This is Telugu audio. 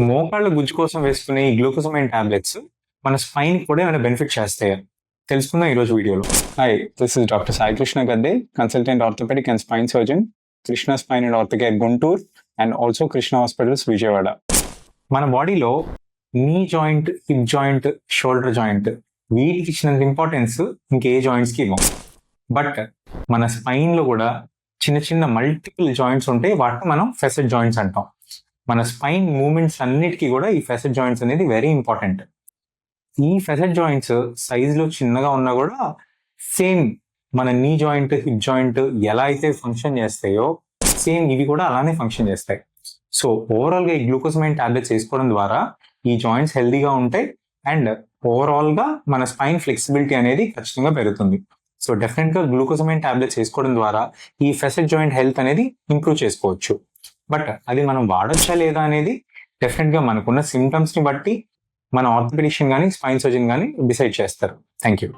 మోకాళ్ళ గుజ్జు కోసం వేసుకునే ఈ గ్లూకోసమైన్ టాబ్లెట్స్ మన స్పైన్ కూడా ఏమైనా బెనిఫిట్ చేస్తాయా తెలుసుకుందాం ఈరోజు వీడియోలో Hi, this is Dr. Sai Krishna Gadde, consultant orthopedic and spine surgeon, Krishna Spine and Orthocare Guntur, and also Krishna Hospitals Vijayawada. మన బాడీలో knee joint hip joint shoulder joint వీటికి ఇచ్చినంత ఇంపార్టెన్స్ ఇంకే జాయింట్స్కి ఇవ్వం బట్ మన స్పైన్లో కూడా చిన్న చిన్న మల్టిపుల్ జాయింట్స్ ఉంటే వాటిని మనం ఫెసెట్ జాయింట్స్ అంటాం మన స్పైన్ మూమెంట్స్ అన్నిటికీ కూడా ఈ ఫెసెట్ జాయింట్స్ అనేది వెరీ ఇంపార్టెంట్ ఈ ఫెసెట్ జాయింట్స్ సైజ్లో చిన్నగా ఉన్నా కూడా సేమ్ మన నీ జాయింట్ హిప్ జాయింట్ ఎలా అయితే ఫంక్షన్ చేస్తాయో సేమ్ ఇవి కూడా అలానే ఫంక్షన్ చేస్తాయి. సో ఓవరాల్గా ఈ గ్లూకోసమైన్ టాబ్లెట్స్ వేసుకోవడం ద్వారా ఈ జాయింట్స్ హెల్దీగా ఉంటాయి అండ్ ఓవరాల్గా మన స్పైన్ ఫ్లెక్సిబిలిటీ అనేది ఖచ్చితంగా పెరుగుతుంది. సో డెఫినెట్గా గ్లూకోసమైన్ టాబ్లెట్స్ వేసుకోవడం ద్వారా ఈ ఫెసెట్ జాయింట్ హెల్త్ అనేది ఇంప్రూవ్ చేసుకోవచ్చు. బట్ అది మనం వాడొచ్చా లేదా అనేది డెఫినెట్గా మనకున్న సిమ్టమ్స్ని బట్టి మన ఆర్థోపెడిషియన్ కానీ స్పైన్ సర్జన్ కానీ డిసైడ్ చేస్తారు. Thank you